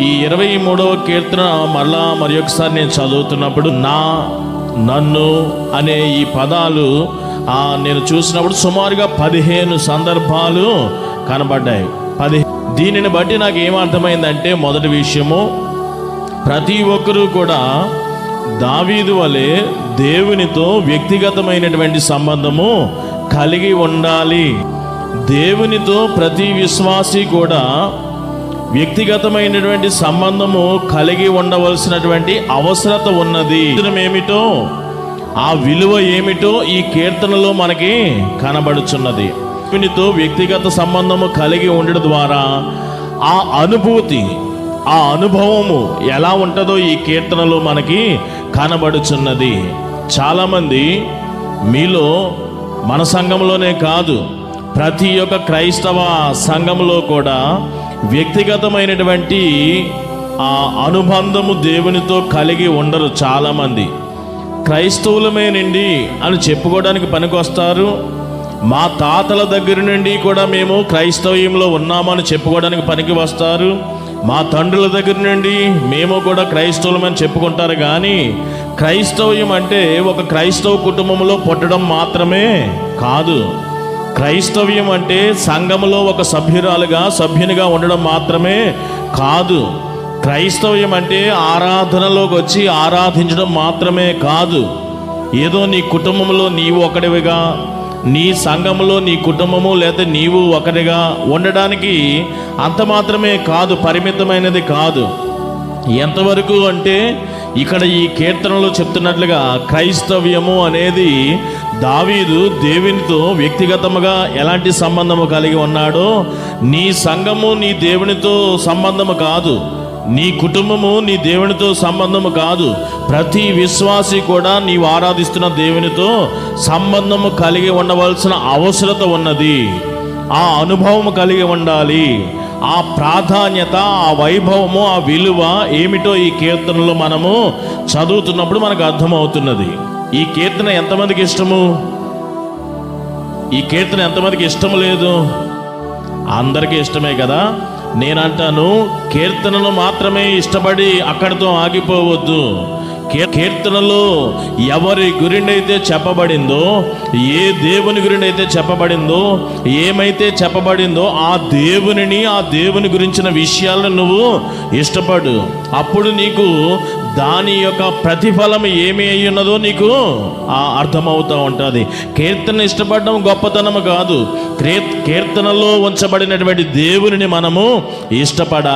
ఈ ఇరవై మూడవ కీర్తన మరలా మరి ఒకసారి నేను చదువుతున్నప్పుడు నా నన్ను అనే ఈ పదాలు ఆ, నేను చూసినప్పుడు సుమారుగా పదిహేను సందర్భాలు కనబడ్డాయి. పది దీనిని బట్టి నాకు ఏమర్థమైందంటే మొదటి విషయము ప్రతి ఒక్కరూ కూడా దావీదు వలె దేవునితో వ్యక్తిగతమైనటువంటి సంబంధము కలిగి ఉండాలి. దేవునితో ప్రతి విశ్వాసి కూడా వ్యక్తిగతమైనటువంటి సంబంధము కలిగి ఉండవలసినటువంటి అవసరత ఉన్నది. ఏమిటో? ఆ విలువ ఏమిటో ఈ కీర్తనలో మనకి కనబడుచున్నది. దేవునితో వ్యక్తిగత సంబంధము కలిగి ఉండడం ద్వారా ఆ అనుభూతి ఆ అనుభవము ఎలా ఉంటుందో ఈ కీర్తనలో మనకి కనబడుచున్నది. చాలామంది మీలో మన సంఘంలోనే కాదు ప్రతి ఒక్క క్రైస్తవ సంఘంలో కూడా వ్యక్తిగతమైనటువంటి ఆ అనుబంధము దేవునితో కలిగి ఉండరు చాలామంది. క్రైస్తవులమేనండి అని చెప్పుకోవడానికి పనికొస్తారు. మా తాతల దగ్గర నుండి కూడా మేము క్రైస్తవ్యంలో ఉన్నామని చెప్పుకోవడానికి పనికి వస్తారు. మా తండ్రుల దగ్గర నుండి మేము కూడా క్రైస్తవులమని చెప్పుకుంటారు కానీ క్రైస్తవ్యం అంటే ఒక క్రైస్తవ కుటుంబంలో పుట్టడం మాత్రమే కాదు. క్రైస్తవ్యం అంటే సంఘములో ఒక సభ్యురాలుగా సభ్యునిగా ఉండడం మాత్రమే కాదు. క్రైస్తవ్యం అంటే ఆరాధనలోకి వచ్చి ఆరాధించడం మాత్రమే కాదు. ఏదో నీ కుటుంబంలో నీవు ఒకటివిగా నీ సంఘంలో నీ కుటుంబము లేదా నీవు ఒకటిగా ఉండడానికి అంత మాత్రమే కాదు పరిమితమైనది కాదు. ఎంతవరకు అంటే ఇక్కడ ఈ కీర్తనలో చెప్తున్నట్లుగా క్రైస్తవ్యము అనేది దావీదు దేవునితో వ్యక్తిగతముగా ఎలాంటి సంబంధము కలిగి ఉన్నాడో నీ సంఘము నీ దేవునితో సంబంధము కాదు. నీ కుటుంబము నీ దేవునితో సంబంధము కాదు. ప్రతి విశ్వాసి కూడా నీవు ఆరాధిస్తున్న దేవునితో సంబంధము కలిగి ఉండవలసిన అవసరత ఉన్నది. ఆ అనుభవం కలిగి ఉండాలి. ఆ ప్రాధాన్యత ఆ వైభవము ఆ విలువ ఏమిటో ఈ కీర్తనలో మనము చదువుతున్నప్పుడు మనకు అర్థమవుతున్నది. ఈ కీర్తన ఎంతమందికి ఇష్టము? ఈ కీర్తన ఎంతమందికి ఇష్టం లేదు? అందరికీ ఇష్టమే కదా? నేనంటాను కీర్తనలు మాత్రమే ఇష్టపడి అక్కడితో ఆగిపోవద్దు. కీర్తనలో ఎవరి గురిండైతే చెప్పబడిందో ఏ దేవుని గురిండైతే చెప్పబడిందో ఏమైతే చెప్పబడిందో ఆ దేవునిని ఆ దేవుని గురించిన విషయాలను నువ్వు ఇష్టపడు. అప్పుడు నీకు దాని యొక్క ప్రతిఫలం ఏమి అయి ఉన్నదో నీకు అర్థమవుతూ ఉంటుంది. కీర్తన ఇష్టపడడం గొప్పతనం కాదు. కీర్తనలో ఉంచబడినటువంటి దేవుని మనము ఇష్టపడాలి.